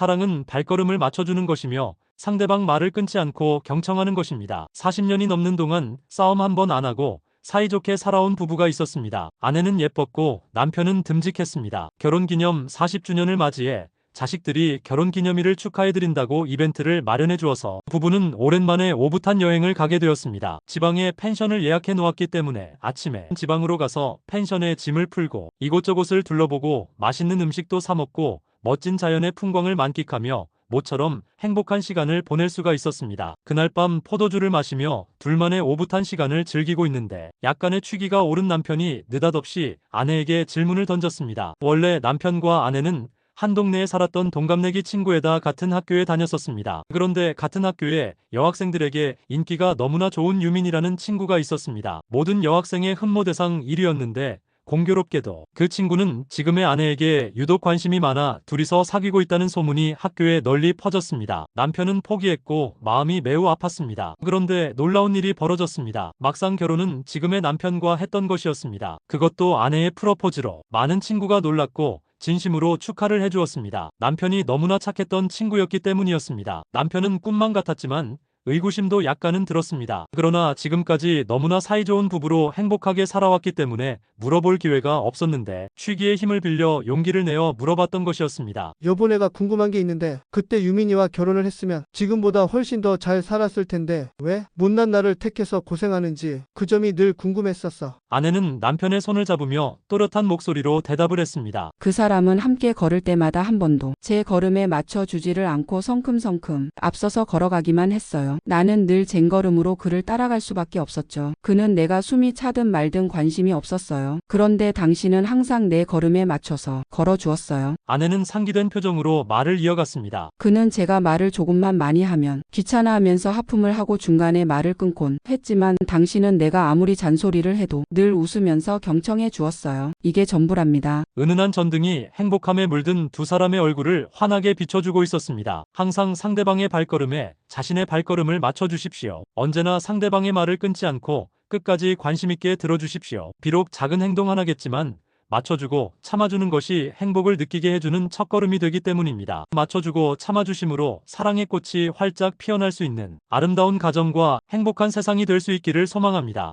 사랑은 발걸음을 맞춰주는 것이며 상대방 말을 끊지 않고 경청하는 것입니다. 40년이 넘는 동안 싸움 한 번 안 하고 사이좋게 살아온 부부가 있었습니다. 아내는 예뻤고 남편은 듬직했습니다. 결혼 기념 40주년을 맞이해 자식들이 결혼 기념일을 축하해드린다고 이벤트를 마련해 주어서 부부는 오랜만에 오붓한 여행을 가게 되었습니다. 지방에 펜션을 예약해 놓았기 때문에 아침에 지방으로 가서 펜션에 짐을 풀고 이곳저곳을 둘러보고 맛있는 음식도 사 먹고 멋진 자연의 풍광을 만끽하며 모처럼 행복한 시간을 보낼 수가 있었습니다. 그날 밤 포도주를 마시며 둘만의 오붓한 시간을 즐기고 있는데 약간의 취기가 오른 남편이 느닷없이 아내에게 질문을 던졌습니다. 원래 남편과 아내는 한 동네에 살았던 동갑내기 친구에다 같은 학교에 다녔었습니다. 그런데 같은 학교에 여학생들에게 인기가 너무나 좋은 유민이라는 친구가 있었습니다. 모든 여학생의 흠모 대상 1위였는데 공교롭게도 그 친구는 지금의 아내에게 유독 관심이 많아 둘이서 사귀고 있다는 소문이 학교에 널리 퍼졌습니다. 남편은 포기했고 마음이 매우 아팠습니다. 그런데 놀라운 일이 벌어졌습니다. 막상 결혼은 지금의 남편과 했던 것이었습니다. 그것도 아내의 프로포즈로 많은 친구가 놀랐고 진심으로 축하를 해주었습니다. 남편이 너무나 착했던 친구였기 때문이었습니다. 남편은 꿈만 같았지만 의구심도 약간은 들었습니다. 그러나 지금까지 너무나 사이좋은 부부로 행복하게 살아왔기 때문에 물어볼 기회가 없었는데 취기의 힘을 빌려 용기를 내어 물어봤던 것이었습니다. 여보 내가 궁금한 게 있는데 그때 유민이와 결혼을 했으면 지금보다 훨씬 더 잘 살았을 텐데 왜 못난 나를 택해서 고생하는지 그 점이 늘 궁금했었어. 아내는 남편의 손을 잡으며 또렷한 목소리로 대답을 했습니다. 그 사람은 함께 걸을 때마다 한 번도 제 걸음에 맞춰 주지를 않고 성큼성큼 앞서서 걸어가기만 했어요. 나는 늘 쟁걸음으로 그를 따라갈 수밖에 없었죠. 그는 내가 숨이 차든 말든 관심이 없었어요. 그런데 당신은 항상 내 걸음에 맞춰서 걸어 주었어요. 아내는 상기된 표정으로 말을 이어갔습니다. 그는 제가 말을 조금만 많이 하면 귀찮아하면서 하품을 하고 중간에 말을 끊곤 했지만 당신은 내가 아무리 잔소리를 해도 늘 웃으면서 경청해 주었어요. 이게 전부랍니다. 은은한 전등이 행복함에 물든 두 사람의 얼굴을 환하게 비춰주고 있었습니다. 항상 상대방의 발걸음에 자신의 발걸음을 맞춰주십시오. 언제나 상대방의 말을 끊지 않고 끝까지 관심있게 들어주십시오. 비록 작은 행동 하나겠지만 맞춰주고 참아주는 것이 행복을 느끼게 해주는 첫걸음이 되기 때문입니다. 맞춰주고 참아주심으로 사랑의 꽃이 활짝 피어날 수 있는 아름다운 가정과 행복한 세상이 될 수 있기를 소망합니다.